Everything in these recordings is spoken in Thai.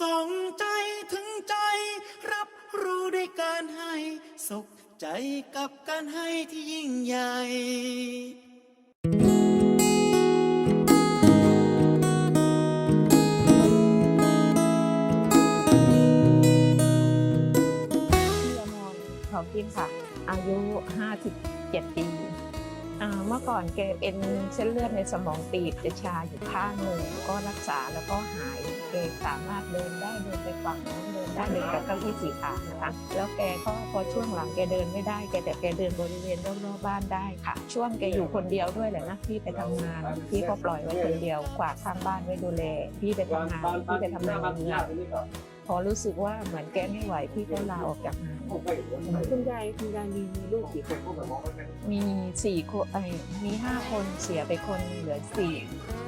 ส่งใจถึงใจ รับรู้ด้วยการให้สุขใจกับการให้ที่ยิ่งใหญ่พี่อมรทองกินค่ะ อายุ 57 ปี เมื่อก่อนแกเป็นเส้นเลือดในสมองตีบจะชาอยู่ข้างหนึ่งก็รักษาแล้วก็หายแกสามารถเดินได้เดินไปฝั่งโน้นเดินได้เดินกับเก้าอี้สีขานะคะแล้วแกก็พอช่วงหลังแกเดินไม่ได้แกแต่แกเดินบริเวณรอบๆบ้านได้ค่ะ ช่วงแกอยู่คนเดียวด้วยแหละนะพี่ไปทำงานพี่ก็ปล่อยไว้คนเดียวกวาดข้างบ้านไว้ดูแลพี่ไปทำงานพี่ไปทำงานเมือง พอรู้สึกว่าเหมือนแกไม่ไหวพี่ก็ลาออกจากงานคุณยายคุณยายมีมีลูกกี่คนมีสี่คนไอ้ยมีห้าคนเสียไปคนหนึ่งเหลือสี่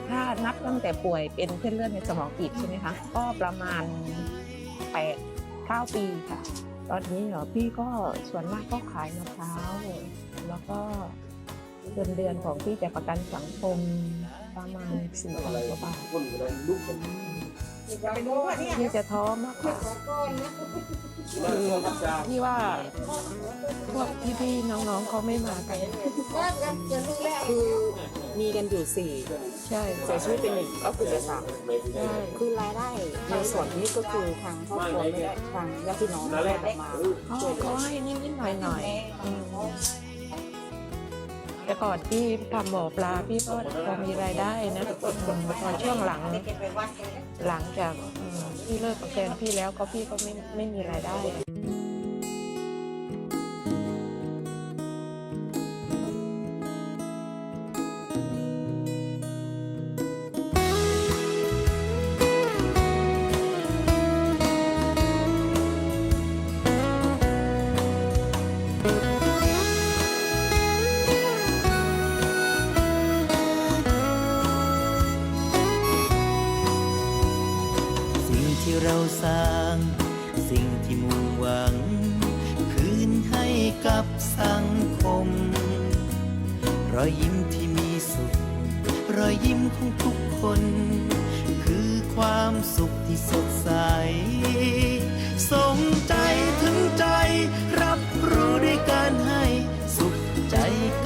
ถ้านับตั้งแต่ป่วยเป็นเส้นเลือดในสมองตีบใช่ไหมคะก็ประมาณแปดเก้าปีค่ะ ตอนนี้เหรอพี่ก็ส่วนมากก็ขายมะพร้าวแล้วก็เดือนเดือนของพี่จะประกันสังคมประมาณสี่พันกว่าบาท พี่จะท้อมากกว่าพี่ว่าพวกพี่ๆน้องๆเขาไม่มากันคือมีกันอยู่สี่ใช่เสียชีวิตเป็นหนึ่งก็คือจะสามใช่คือรายได้ในส่วนนี้ก็คือทางครอบครัวไม่ได้ทางญาติพี่น้องไม่ได้ออกมาเขาเขาให้นิดๆหน่อยๆอืม แต่ก่อนที่ทำบ่อปลาพี่ก็พอมีรายได้นะพอช่วงหลัง หลังจากพี่เลิกกับแฟนพี่แล้วก็พี่ก็ไม่ไม่มีรายได้ เราสร้าง สิ่งที่มุ่งหวัง คืนให้กับสังคม รอยยิ้มที่มีสุข รอยยิ้มของทุกคน คือความสุขที่สดใสส่งใจถึงใจ รับรู้ด้วยการให้ สุขใจ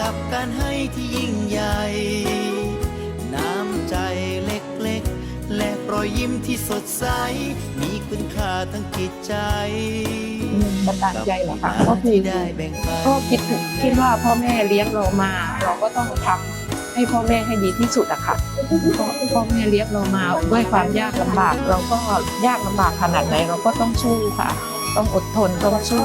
กับการให้ที่ยิ่งใหญ่ อยยิ้มที่สดใส มีคุณค่าทั้งจิตใจบันดาลใจเหรอคะก็คือก็คิดคิดว่าพ่อแม่เลี้ยงเรามา เราก็ต้องทำให้พ่อแม่ให้ดีที่สุดอะค่ะพ่อแม่เลี้ยงเรามาด้วยความยากลำบาก เราก็ยากลำบากขนาดไหนเราก็ต้องสู้ค่ะ ต้องอดทนต้องสู้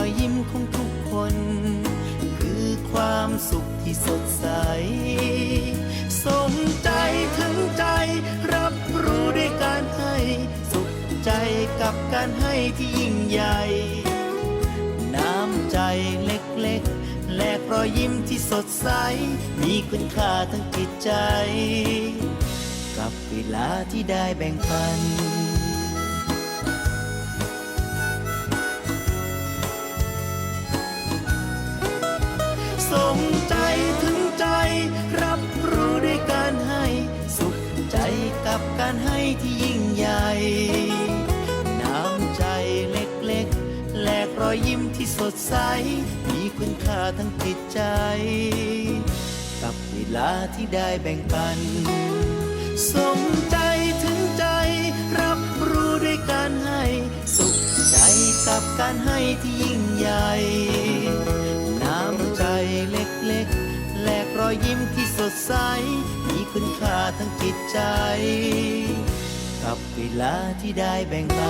อยยิ้มของทุกคน คือความสุขที่สดใสส่งใจถึงใจ รับรู้ด้วยการให้ สุขใจกับการให้ที่ยิ่งใหญ่ น้ำใจเล็กๆ แลกรอยยิ้มที่สดใส มีคุณค่าทั้งจิตใจ กับเวลาที่ได้แบ่งปัน ที่ยิ่งใหญ่ น้ำใจเล็กๆ แลกรอยยิ้มที่สดใส มีคุณค่าทั้งจิตใจ กับเวลาที่ได้แบ่งปันส่งใจถึงใจ รับรู้ด้วยการให้ สุขใจกับการให้ที่ยิ่งใหญ่ น้ำใจเล็กๆแลกรอยยิ้มที่สดใส มีคุณค่าทั้งจิตใจ เวลาที่ได้แบ่งปัน